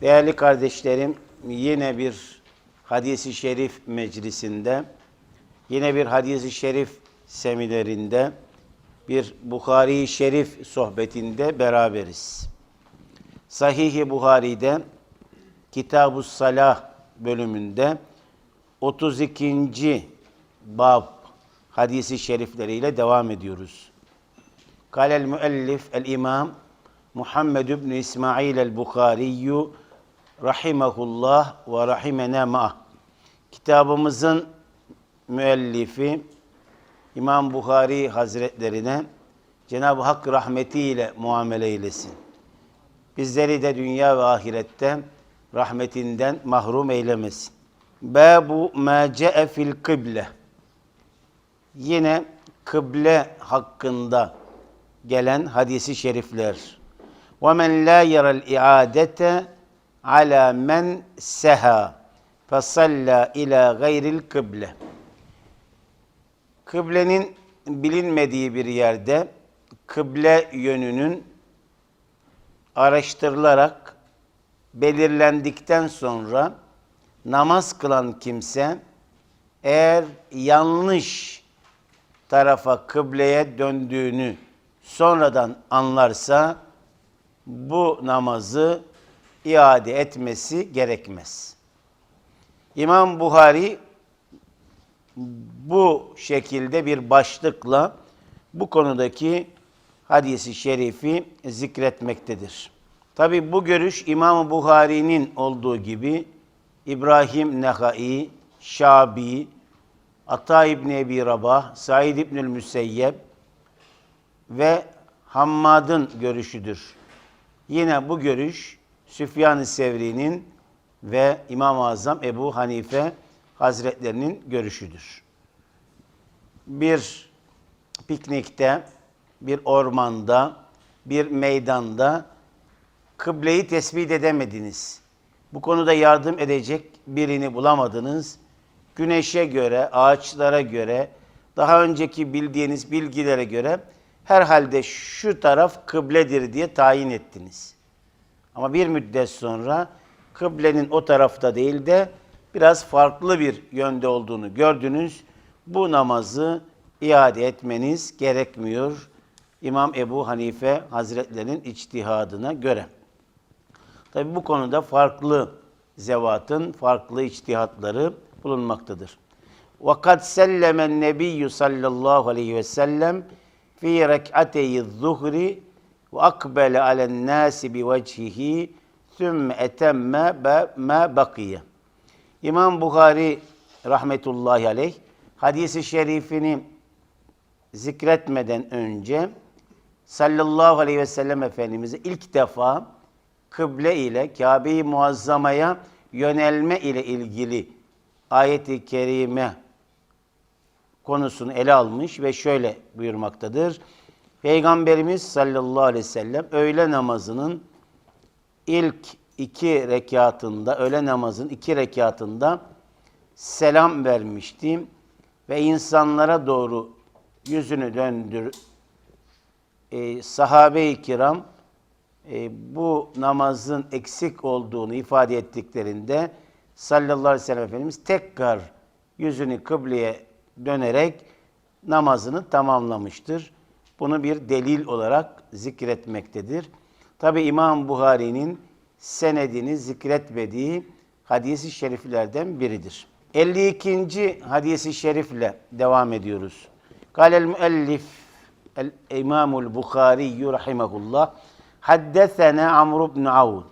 Değerli kardeşlerim, yine bir hadisi şerif meclisinde, yine bir hadisi şerif seminerinde, bir Bukhari şerif sohbetinde beraberiz. Sahih-i Buhari'de Kitab-ı Salah bölümünde 32. bab hadisi şerifleriyle devam ediyoruz. Kalel müellif el-imam Muhammed ibn İsmail el-Bukhari rahimehullah ve rahimena ma. Kitabımızın müellifi İmam Bukhari Hazretlerine Cenab-ı Hak rahmetiyle muamele eylesin. Bizleri de dünya ve ahirette rahmetinden mahrum eylemesin. Babu ma ce'e fil kıble. Yine kıble hakkında gelen hadisi şerifler. وَمَنْ لَا يَرَى الْاِعَادَةَ ala men seha fasalla ila gayril kıble. Kıblenin bilinmediği bir yerde kıble yönünün araştırılarak belirlendikten sonra namaz kılan kimse eğer yanlış tarafa kıbleye döndüğünü sonradan anlarsa bu namazı iade etmesi gerekmez. İmam Buhari bu şekilde bir başlıkla bu konudaki hadisi şerifi zikretmektedir. Tabi bu görüş İmam Buhari'nin olduğu gibi İbrahim Nehai, Şabi, Ata İbni Ebi Rabah, Said İbnül Müseyyeb ve Hammad'ın görüşüdür. Yine bu görüş Süfyan-ı Sevri'nin ve İmam-ı Azam Ebu Hanife Hazretlerinin görüşüdür. Bir piknikte, bir ormanda, bir meydanda kıbleyi tespit edemediniz. Bu konuda yardım edecek birini bulamadınız. Güneşe göre, ağaçlara göre, daha önceki bildiğiniz bilgilere göre herhalde şu taraf kıbledir diye tayin ettiniz. Ama bir müddet sonra kıblenin o tarafta değil de biraz farklı bir yönde olduğunu gördünüz. Bu namazı iade etmeniz gerekmiyor. İmam Ebu Hanife Hazretlerinin içtihadına göre. Tabi bu konuda farklı zevatın farklı içtihatları bulunmaktadır. وَقَدْ سَلَّمَ النَّبِيُّ sallallahu aleyhi ve sellem fi rek'ateyi zuhri ve akbele alen nasi bi vecihi sümme etemme ma bakiye. İmam Bukhari rahmetullahi aleyh hadisi şerifini zikretmeden önce sallallahu aleyhi ve sellem Efendimiz'e ilk defa kıble ile Kabe-i Muazzama'ya yönelme ile ilgili ayeti kerime konusunu ele almış ve şöyle buyurmaktadır. Peygamberimiz sallallahu aleyhi ve sellem öğle namazının ilk iki rekatında, öğle namazın iki rekatında selam vermişti ve insanlara doğru yüzünü döndür. E, sahabe-i kiram e, bu namazın eksik olduğunu ifade ettiklerinde sallallahu aleyhi ve sellem Efendimiz tekrar yüzünü kıbleye dönerek namazını tamamlamıştır. Bunu bir delil olarak zikretmektedir. Tabi İmam Buhari'nin senedini zikretmediği hadisi şeriflerden biridir. 52. hadisi şerifle devam ediyoruz. Kalel müellif el İmamul Bukhari rahimehullah haddesena Amr ibn Avun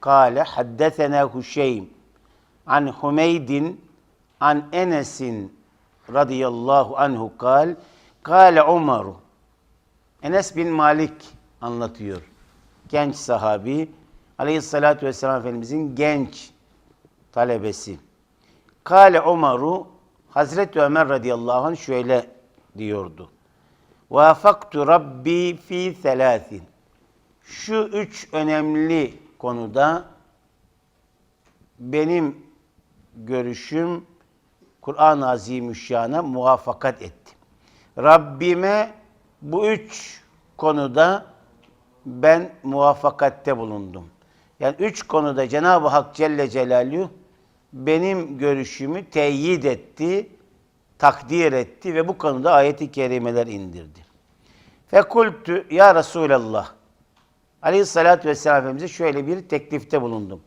kâle haddesena Huşeym an Humeydin an Enes'in radıyallahu anhu kal kâle Umaru Enes bin Malik anlatıyor. Genç sahabi Aleyhissalatü vesselam Efendimizin genç talebesi. Kale Umaru Hazreti Ömer radıyallahu anh şöyle diyordu. Vafaktu Rabbi fi thelâthin. Şu üç önemli konuda benim görüşüm Kur'an-ı Azimüşşan'a muvaffakat etti. Rabbime bu üç konuda ben muvaffakatte bulundum. Yani üç konuda Cenab-ı Hak Celle Celaluhu benim görüşümü teyit etti, takdir etti ve bu konuda ayeti kerimeler indirdi. Fekultü ya Resulallah. Aleyhissalatü vesselam Efendimiz'e şöyle bir teklifte bulundum.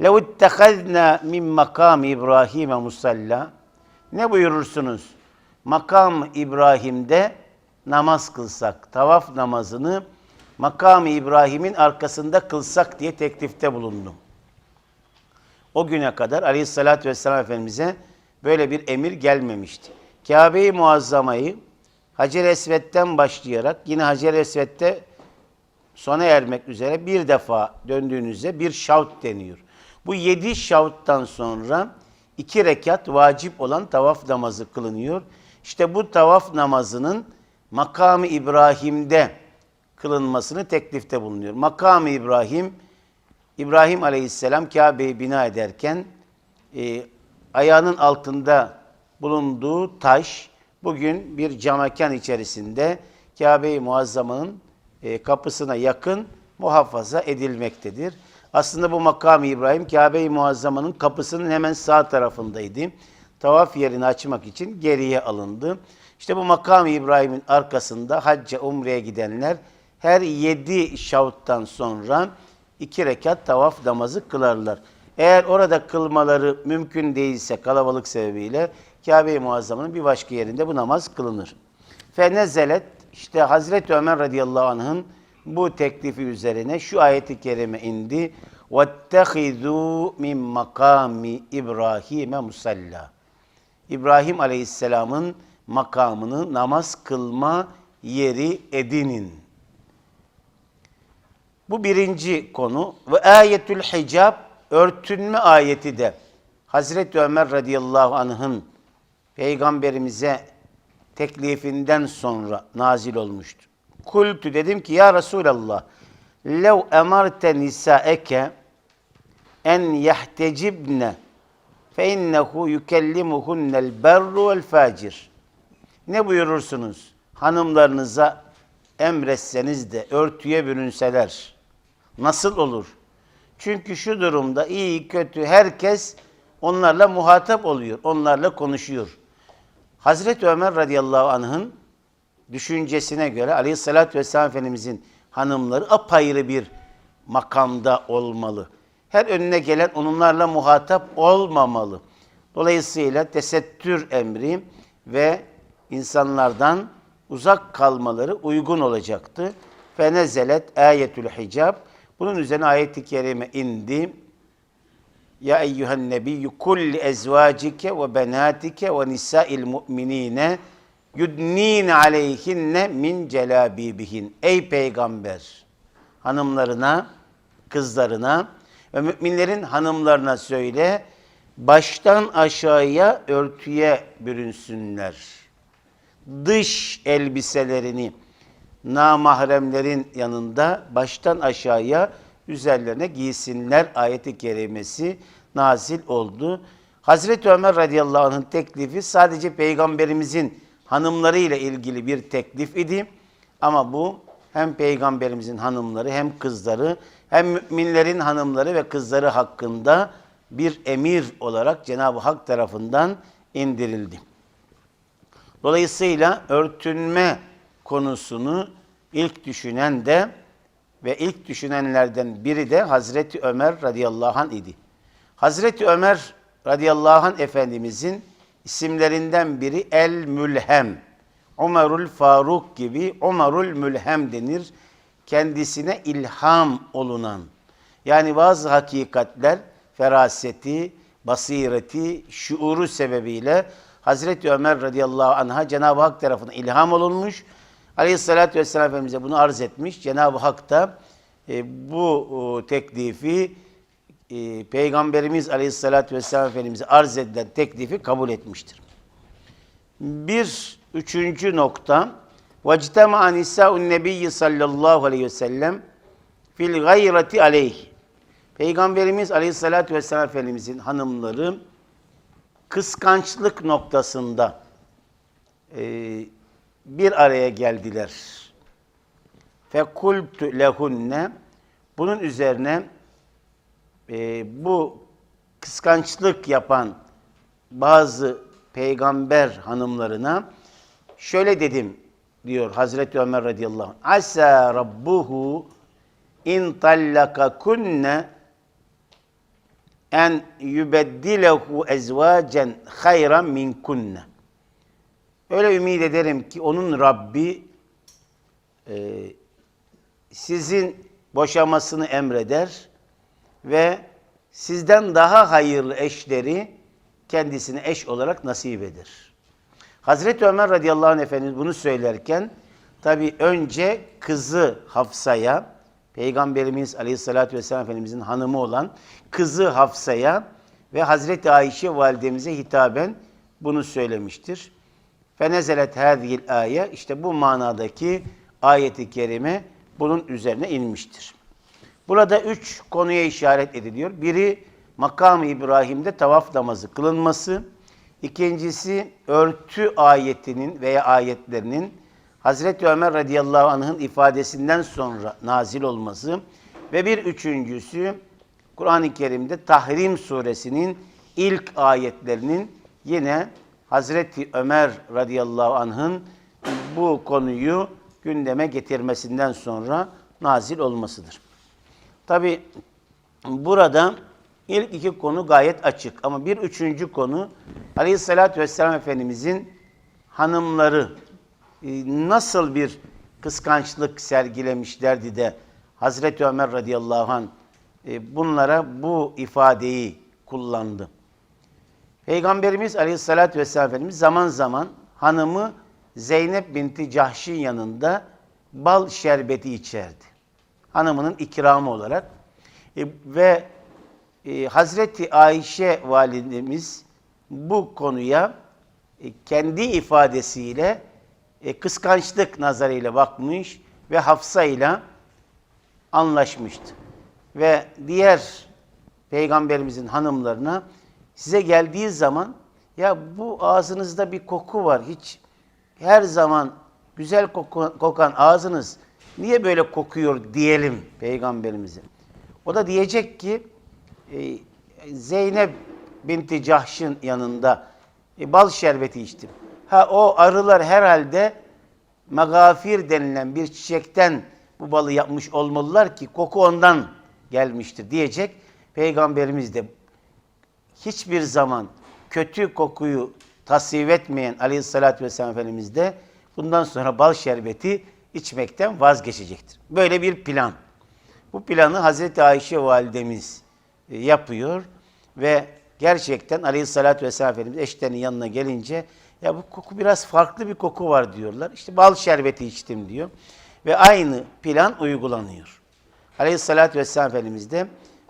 لَوْ اتَّخَذْنَا min makam İbrahim'e musalla. Ne buyurursunuz? Makam İbrahim'de namaz kılsak, tavaf namazını makam İbrahim'in arkasında kılsak diye teklifte bulundum. O güne kadar Aleyhisselatü Vesselam Efendimiz'e böyle bir emir gelmemişti. Kabe-i Muazzama'yı Hacer Esved'den başlayarak yine Hacer Esved'de sona ermek üzere bir defa döndüğünüzde bir şavt deniyor. Bu yedi şavttan sonra iki rekat vacip olan tavaf namazı kılınıyor. İşte bu tavaf namazının makamı İbrahim'de kılınmasını teklifte bulunuyor. Makamı İbrahim, İbrahim Aleyhisselam Kabe'yi bina ederken e, ayağının altında bulunduğu taş bugün bir camekan içerisinde Kabe-i Muazzama'nın e, kapısına yakın muhafaza edilmektedir. Aslında bu makam İbrahim Kabe-i Muazzama'nın kapısının hemen sağ tarafındaydı Tavaf yerini açmak için geriye alındı. İşte bu makam İbrahim'in arkasında hacca umreye gidenler her yedi şavuttan sonra iki rekat tavaf namazı kılarlar. Eğer orada kılmaları mümkün değilse kalabalık sebebiyle Kabe-i Muazzama'nın bir başka yerinde bu namaz kılınır. Fenezelet işte Hazreti Ömer radıyallahu anh'ın bu teklifi üzerine şu ayeti kerime indi. وَاتَّخِذُوا min makami İbrahim'e musalla. İbrahim aleyhisselamın makamını namaz kılma yeri edinin. Bu birinci konu. Ve ayetül hicab örtünme ayeti de Hazreti Ömer radıyallahu anh'ın peygamberimize teklifinden sonra nazil olmuştu. Kultu dedim ki ya Resulallah lev emarte nisaeke en yehtecibne fe innehu yukellimuhunnel berru vel facir. Ne buyurursunuz? Hanımlarınıza emretseniz de örtüye bürünseler nasıl olur? Çünkü şu durumda iyi kötü herkes onlarla muhatap oluyor, onlarla konuşuyor. Hazreti Ömer radıyallahu anh'ın düşüncesine göre aleyhissalatü vesselam Efendimizin hanımları apayrı bir makamda olmalı. Her önüne gelen onlarla muhatap olmamalı. Dolayısıyla tesettür emri ve insanlardan uzak kalmaları uygun olacaktı. Fenezelet ayetül hicab. Bunun üzerine ayet-i kerime indi. Ya eyyühen nebiyyü kulli ezvacike ve benatike ve nisa'il mu'minine yudnine aleyhinne min celabibihin. Ey peygamber! Hanımlarına, kızlarına ve müminlerin hanımlarına söyle, baştan aşağıya örtüye bürünsünler. Dış elbiselerini namahremlerin yanında baştan aşağıya üzerlerine giysinler ayeti kerimesi nazil oldu. Hazreti Ömer radıyallahu anh'ın teklifi sadece peygamberimizin hanımları ile ilgili bir teklif idi. Ama bu hem peygamberimizin hanımları hem kızları hem müminlerin hanımları ve kızları hakkında bir emir olarak Cenab-ı Hak tarafından indirildi. Dolayısıyla örtünme konusunu ilk düşünen de ve ilk düşünenlerden biri de Hazreti Ömer radıyallahu anh idi. Hazreti Ömer radıyallahu anh Efendimizin isimlerinden biri El Mülhem. Ömerül Faruk gibi Ömerül Mülhem denir. Kendisine ilham olunan. Yani bazı hakikatler feraseti, basireti, şuuru sebebiyle Hazreti Ömer radıyallahu anh'a Cenab-ı Hak tarafından ilham olunmuş. Aleyhissalatü vesselam Efendimiz'e bunu arz etmiş. Cenab-ı Hak da e, bu o, teklifi e, Peygamberimiz Aleyhisselatü Vesselam Efendimiz'e arz edilen teklifi kabul etmiştir. Bir üçüncü nokta وَاجْتَمَعَ نِسَاءُ النَّبِيِّ sallallahu aleyhi ve sellem fil gayrati aleyh. Peygamberimiz Aleyhisselatü Vesselam Efendimiz'in hanımları kıskançlık noktasında e, bir araya geldiler. Fekultu lehunne bunun üzerine e, bu kıskançlık yapan bazı peygamber hanımlarına şöyle dedim diyor Hazreti Ömer radıyallahu anh. Asa rabbuhu in tallaka kunne en yubeddilehu ezvacen hayran min kunne. Öyle ümit ederim ki onun Rabbi e, sizin boşamasını emreder ve sizden daha hayırlı eşleri kendisine eş olarak nasip eder. Hazreti Ömer radıyallahu anh Efendimiz bunu söylerken tabi önce kızı Hafsa'ya, Peygamberimiz aleyhissalatü vesselam Efendimizin hanımı olan kızı Hafsa'ya ve Hazreti Ayşe validemize hitaben bunu söylemiştir. Fenezelet hâzihil ayet işte bu manadaki ayeti kerime bunun üzerine inmiştir. Burada üç konuya işaret ediliyor. Biri makam İbrahim'de tavaf namazı kılınması. İkincisi örtü ayetinin veya ayetlerinin Hazreti Ömer radıyallahu anh'ın ifadesinden sonra nazil olması ve bir üçüncüsü Kur'an-ı Kerim'de Tahrim suresinin ilk ayetlerinin yine Hazreti Ömer radıyallahu anh'ın bu konuyu gündeme getirmesinden sonra nazil olmasıdır. Tabi burada ilk iki konu gayet açık ama bir üçüncü konu Aleyhisselatü Vesselam Efendimizin hanımları e, nasıl bir kıskançlık sergilemişlerdi de Hazreti Ömer radıyallahu anh e, bunlara bu ifadeyi kullandı. Peygamberimiz Aleyhisselatü Vesselam Efendimiz zaman zaman hanımı Zeynep binti Cahş'ın yanında bal şerbeti içerdi. Hanımının ikramı olarak. E, ve e, Hazreti Ayşe validemiz bu konuya e, kendi ifadesiyle e, kıskançlık nazarıyla bakmış ve Hafsa ile anlaşmıştı. Ve diğer peygamberimizin hanımlarına size geldiği zaman ya bu ağzınızda bir koku var. Hiç her zaman güzel koku, kokan ağzınız niye böyle kokuyor diyelim peygamberimize. O da diyecek ki Zeynep binti Cahş'ın yanında e, bal şerbeti içtim. Ha o arılar herhalde megafir denilen bir çiçekten bu balı yapmış olmalılar ki koku ondan gelmiştir diyecek. Peygamberimiz de hiçbir zaman kötü kokuyu tasvip etmeyen aleyhissalatü vesselam Efendimiz de bundan sonra bal şerbeti içmekten vazgeçecektir. Böyle bir plan. Bu planı Hazreti Ayşe validemiz e, yapıyor ve gerçekten aleyhissalatü vesselam Efendimiz eşlerinin yanına gelince ya bu koku biraz farklı bir koku var diyorlar. İşte bal şerbeti içtim diyor. Ve aynı plan uygulanıyor. Aleyhissalatü vesselam Efendimiz de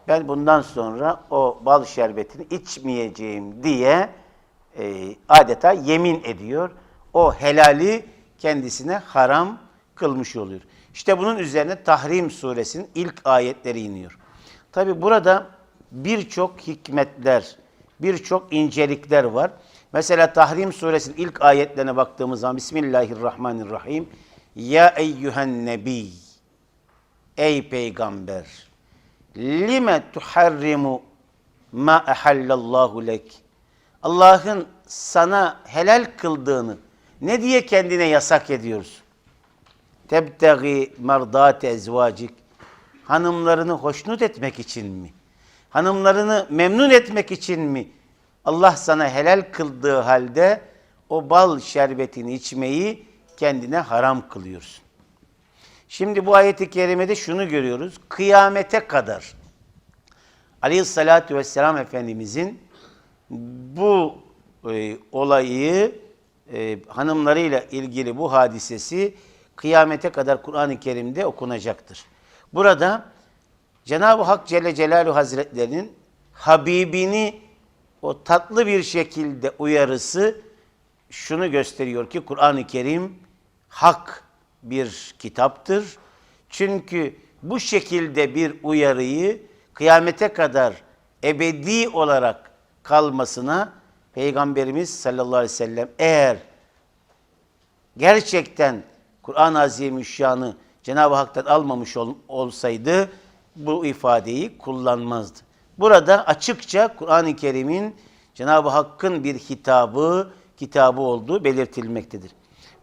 ben bundan sonra o bal şerbetini içmeyeceğim diye e, adeta yemin ediyor. O helali kendisine haram kılmış oluyor. İşte bunun üzerine Tahrim suresinin ilk ayetleri iniyor. Tabi burada birçok hikmetler, birçok incelikler var. Mesela Tahrim suresinin ilk ayetlerine baktığımız zaman Bismillahirrahmanirrahim. Ya eyyühen nebi, ey peygamber, lime tuharrimu ma ehallallahu lek. Allah'ın sana helal kıldığını ne diye kendine yasak ediyorsun? Tebtegi merdate ezvacik. Hanımlarını hoşnut etmek için mi? Hanımlarını memnun etmek için mi? Allah sana helal kıldığı halde o bal şerbetini içmeyi kendine haram kılıyorsun. Şimdi bu ayeti kerimede şunu görüyoruz. Kıyamete kadar Aleyhissalatü vesselam Efendimizin bu e, olayı e, hanımlarıyla ilgili bu hadisesi kıyamete kadar Kur'an-ı Kerim'de okunacaktır. Burada Cenab-ı Hak Celle Celaluhu Hazretlerinin Habibini o tatlı bir şekilde uyarısı şunu gösteriyor ki Kur'an-ı Kerim hak bir kitaptır. Çünkü bu şekilde bir uyarıyı kıyamete kadar ebedi olarak kalmasına Peygamberimiz sallallahu aleyhi ve sellem eğer gerçekten Kur'an-ı Azimüşşan'ı Cenab-ı Hak'tan almamış ol, olsaydı bu ifadeyi kullanmazdı. Burada açıkça Kur'an-ı Kerim'in Cenab-ı Hakk'ın bir hitabı, kitabı olduğu belirtilmektedir.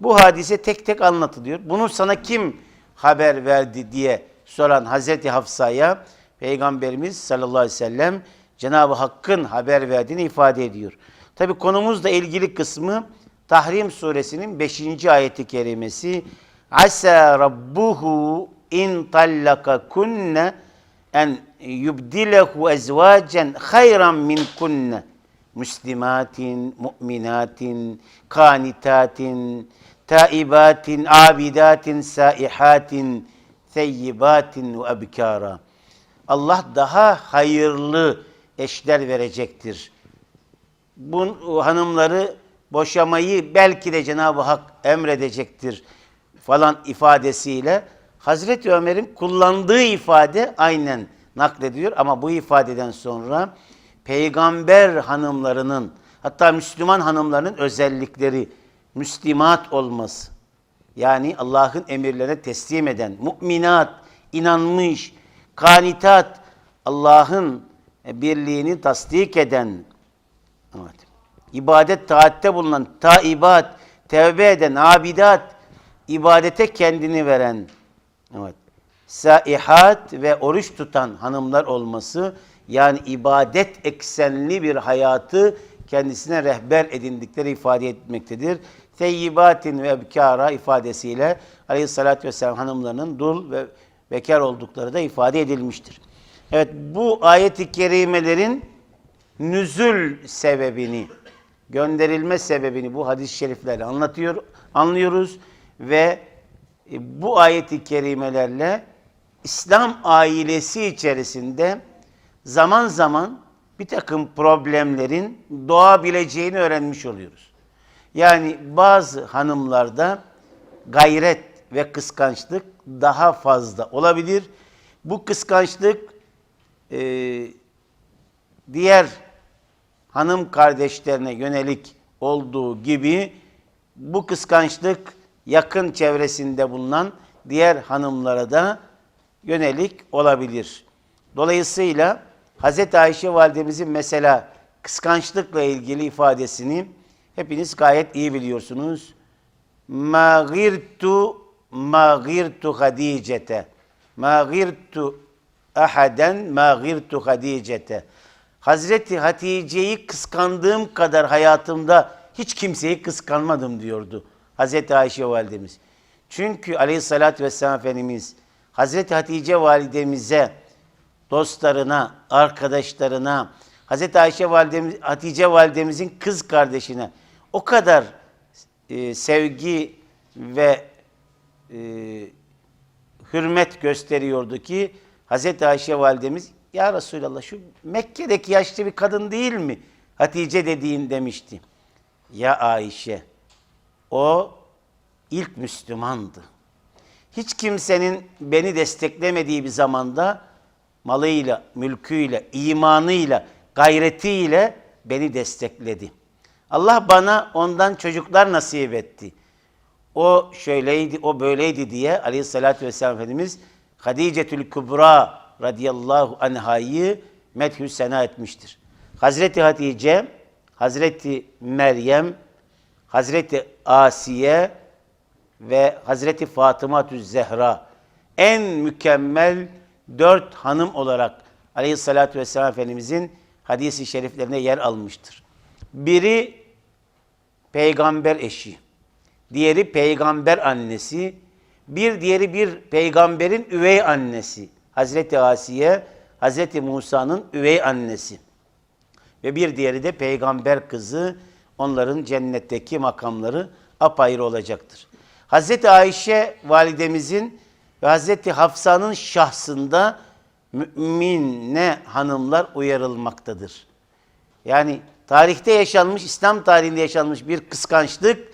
Bu hadise tek tek anlatılıyor. Bunu sana kim haber verdi diye soran Hazreti Hafsa'ya Peygamberimiz sallallahu aleyhi ve sellem Cenab-ı Hakk'ın haber verdiğini ifade ediyor. Tabi konumuzla ilgili kısmı Tahrim suresinin 5. ayeti kerimesi Asa rabbuhu in tallaka kunne en yubdilehu ezvacen hayran min kunne muslimatin, mu'minatin, kanitatin, taibatin, abidatin, saihatin, theyyibatin ve ebkara. Allah daha hayırlı eşler verecektir. Bu hanımları boşamayı belki de Cenab-ı Hak emredecektir falan ifadesiyle Hazreti Ömer'in kullandığı ifade aynen naklediyor ama bu ifadeden sonra peygamber hanımlarının hatta Müslüman hanımlarının özellikleri Müslimat olması yani Allah'ın emirlerine teslim eden, müminat, inanmış, kanitat, Allah'ın birliğini tasdik eden, evet. ibadet taatte bulunan, taibat, tevbe eden, abidat, ibadete kendini veren, evet. saihat ve oruç tutan hanımlar olması, yani ibadet eksenli bir hayatı kendisine rehber edindikleri ifade etmektedir. Teyyibatin ve ebkara ifadesiyle aleyhissalatü vesselam hanımlarının dul ve bekar oldukları da ifade edilmiştir. Evet bu ayet-i kerimelerin nüzül sebebini, gönderilme sebebini bu hadis-i şeriflerle anlatıyor, anlıyoruz ve bu ayet-i kerimelerle İslam ailesi içerisinde zaman zaman bir takım problemlerin doğabileceğini öğrenmiş oluyoruz. Yani bazı hanımlarda gayret ve kıskançlık daha fazla olabilir. Bu kıskançlık e, diğer hanım kardeşlerine yönelik olduğu gibi bu kıskançlık yakın çevresinde bulunan diğer hanımlara da yönelik olabilir. Dolayısıyla Hz. Ayşe validemizin mesela kıskançlıkla ilgili ifadesini hepiniz gayet iyi biliyorsunuz. Ma girtu ma girtu Hadicete. Ma girtu ahaden ma girtu Hadicete. Hazreti Hatice'yi kıskandığım kadar hayatımda hiç kimseyi kıskanmadım diyordu Hazreti Ayşe validemiz. Çünkü aleyhissalatü vesselam Efendimiz Hazreti Hatice validemize dostlarına, arkadaşlarına, Hazreti Ayşe validemiz, Hatice validemizin kız kardeşine o kadar e, sevgi ve e, hürmet gösteriyordu ki Hazreti Ayşe validemiz ya Resulallah şu Mekke'deki yaşlı bir kadın değil mi? Hatice dediğin demişti. Ya Ayşe o ilk Müslümandı. Hiç kimsenin beni desteklemediği bir zamanda malıyla, mülküyle, imanıyla, gayretiyle beni destekledi. Allah bana ondan çocuklar nasip etti. O şöyleydi, o böyleydi diye aleyhissalatü vesselam Efendimiz Hadicetül Kübra radıyallahu anhayı methü sena etmiştir. Hazreti Hatice, Hazreti Meryem, Hazreti Asiye ve Hazreti Fatıma Zehra en mükemmel dört hanım olarak Aleyhisselatü Vesselam Efendimizin hadisi şeriflerine yer almıştır. Biri peygamber eşi, diğeri peygamber annesi, bir diğeri bir peygamberin üvey annesi. Hazreti Asiye, Hazreti Musa'nın üvey annesi. Ve bir diğeri de peygamber kızı, onların cennetteki makamları apayrı olacaktır. Hazreti Ayşe validemizin ve Hazreti Hafsa'nın şahsında mümine hanımlar uyarılmaktadır. Yani tarihte yaşanmış, İslam tarihinde yaşanmış bir kıskançlık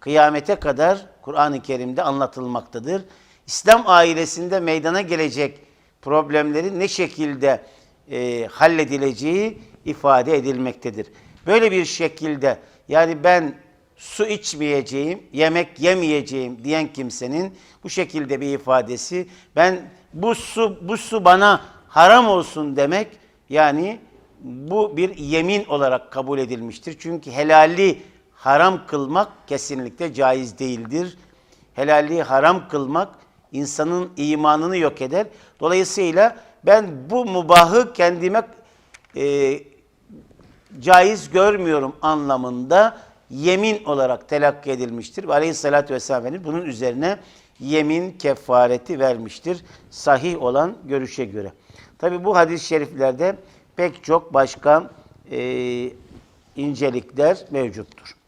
kıyamete kadar Kur'an-ı Kerim'de anlatılmaktadır. İslam ailesinde meydana gelecek problemleri ne şekilde e, halledileceği ifade edilmektedir. Böyle bir şekilde yani ben su içmeyeceğim, yemek yemeyeceğim diyen kimsenin bu şekilde bir ifadesi ben bu su bu su bana haram olsun demek Yani bu bir yemin olarak kabul edilmiştir. Çünkü helali haram kılmak kesinlikle caiz değildir. Helali haram kılmak insanın imanını yok eder. Dolayısıyla ben bu mubahı kendime e, caiz görmüyorum anlamında yemin olarak telakki edilmiştir. Ve aleyhissalatü vesselam bunun üzerine yemin kefareti vermiştir. Sahih olan görüşe göre. Tabi bu hadis-i şeriflerde pek çok başka e, incelikler mevcuttur.